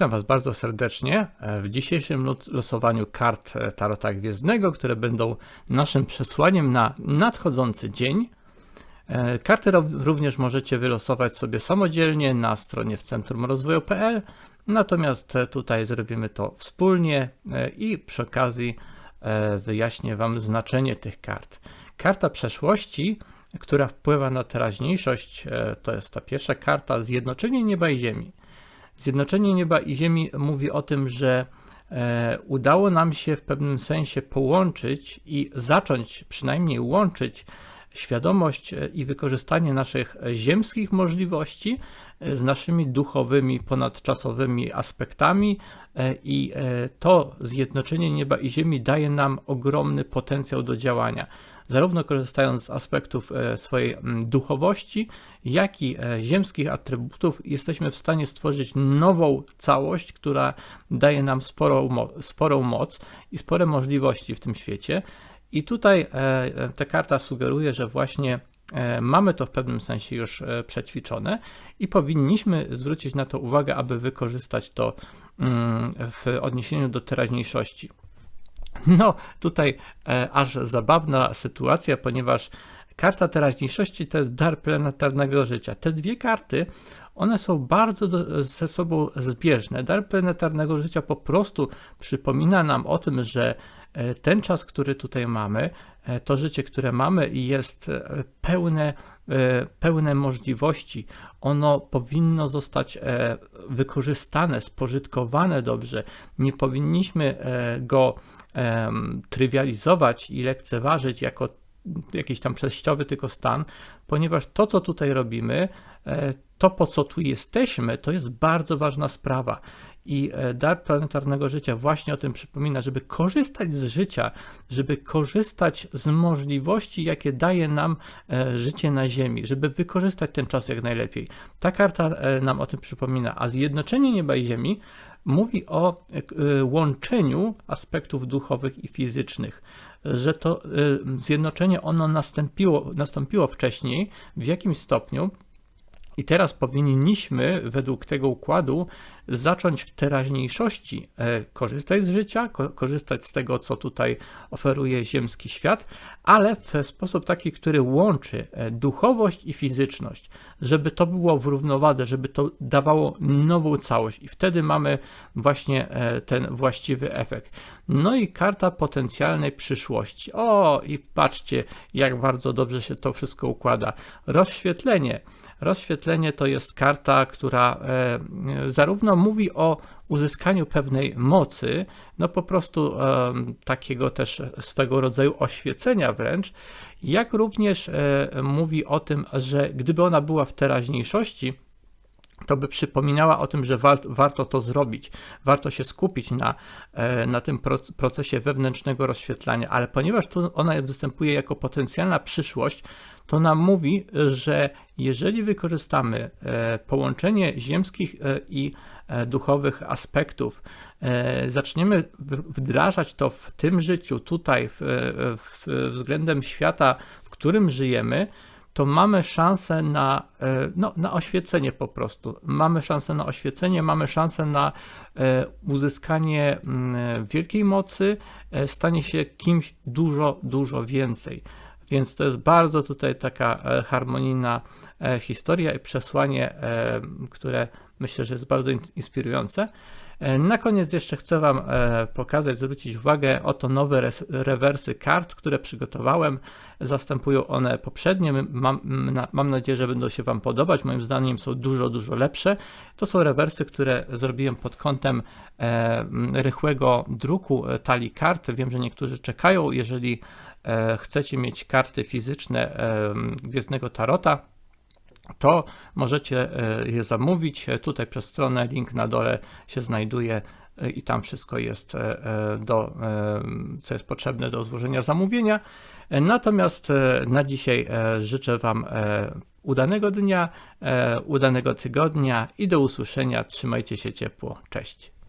Witam Was bardzo serdecznie w dzisiejszym los- losowaniu kart e, Tarota Gwiezdnego, które będą naszym przesłaniem na nadchodzący dzień. E, Karty również możecie wylosować sobie samodzielnie na stronie w Centrum Rozwoju.pl, natomiast e, tutaj zrobimy to wspólnie e, i przy okazji e, wyjaśnię Wam znaczenie tych kart. Karta przeszłości, która wpływa na teraźniejszość, e, to jest ta pierwsza karta Zjednoczenie Nieba i Ziemi. Zjednoczenie nieba i ziemi mówi o tym, że e, udało nam się w pewnym sensie połączyć i zacząć przynajmniej łączyć świadomość e, i wykorzystanie naszych ziemskich możliwości e, z naszymi duchowymi, ponadczasowymi aspektami i to zjednoczenie nieba i ziemi daje nam ogromny potencjał do działania. Zarówno korzystając z aspektów e, swojej mm, duchowości, jak i e, ziemskich atrybutów, jesteśmy w stanie stworzyć nową całość, która daje nam sporą, sporą moc i spore możliwości w tym świecie. I tutaj e, ta karta sugeruje, że właśnie mamy to w pewnym sensie już przećwiczone i powinniśmy zwrócić na to uwagę, aby wykorzystać to mm, w odniesieniu do teraźniejszości. No, tutaj e, aż zabawna sytuacja, ponieważ karta teraźniejszości to jest dar planetarnego życia. Te dwie karty, one są bardzo do, ze sobą zbieżne. Dar planetarnego życia po prostu przypomina nam o tym, że e, ten czas, który tutaj mamy, e, to życie, które mamy, jest e, pełne, pełne możliwości. Ono powinno zostać e, wykorzystane, spożytkowane dobrze. Nie powinniśmy e, go trywializować i lekceważyć jako jakiś tam przejściowy tylko stan, ponieważ to, co tutaj robimy, e, to po co tu jesteśmy, to jest bardzo ważna sprawa. I e, dar planetarnego życia właśnie o tym przypomina, żeby korzystać z życia, żeby korzystać z możliwości, jakie daje nam e, życie na Ziemi, żeby wykorzystać ten czas jak najlepiej. Ta karta e, nam o tym przypomina, a zjednoczenie nieba i Ziemi mówi o łączeniu aspektów duchowych i fizycznych, że to zjednoczenie ono nastąpiło, nastąpiło wcześniej w jakimś stopniu i teraz powinniśmy według tego układu zacząć w teraźniejszości e, korzystać z życia, ko- korzystać z tego, co tutaj oferuje ziemski świat, ale w sposób taki, który łączy e, duchowość i fizyczność, żeby to było w równowadze, żeby to dawało nową całość i wtedy mamy właśnie e, ten właściwy efekt. No i karta potencjalnej przyszłości. O, i patrzcie, jak bardzo dobrze się to wszystko układa. Rozświetlenie. Rozświetlenie to jest karta, która e, zarówno mówi o uzyskaniu pewnej mocy, no po prostu e, takiego też swego rodzaju oświecenia wręcz, jak również e, mówi o tym, że gdyby ona była w teraźniejszości, to by przypominała o tym, że wa- warto to zrobić, warto się skupić na, e, na tym pro- procesie wewnętrznego rozświetlania, ale ponieważ tu ona występuje jako potencjalna przyszłość, to nam mówi, że jeżeli wykorzystamy e, połączenie ziemskich e, i duchowych aspektów, zaczniemy wdrażać to w tym życiu, tutaj, w, w, względem świata, w którym żyjemy, to mamy szansę na, e, no, na oświecenie po prostu. Mamy szansę na oświecenie, mamy szansę na e, uzyskanie mm, wielkiej mocy, e, stanie się kimś dużo, dużo więcej. Więc to jest bardzo tutaj taka harmonijna historia i przesłanie, które myślę, że jest bardzo in- inspirujące. E, Na koniec jeszcze chcę Wam e, pokazać, zwrócić uwagę, oto nowe res- rewersy kart, które przygotowałem. Zastępują one poprzednie. Mam, na- mam nadzieję, że będą się Wam podobać. Moim zdaniem są dużo, dużo lepsze. To są rewersy, które zrobiłem pod kątem e, rychłego druku e, talii kart. Wiem, że niektórzy czekają. Jeżeli e, chcecie mieć karty fizyczne e, Gwiezdnego Tarota, to możecie e, je zamówić. Tutaj przez stronę link na dole się znajduje e, i tam wszystko jest, e, do, co jest potrzebne do złożenia zamówienia. Natomiast na dzisiaj życzę Wam udanego dnia, udanego tygodnia i do usłyszenia. Trzymajcie się ciepło. Cześć.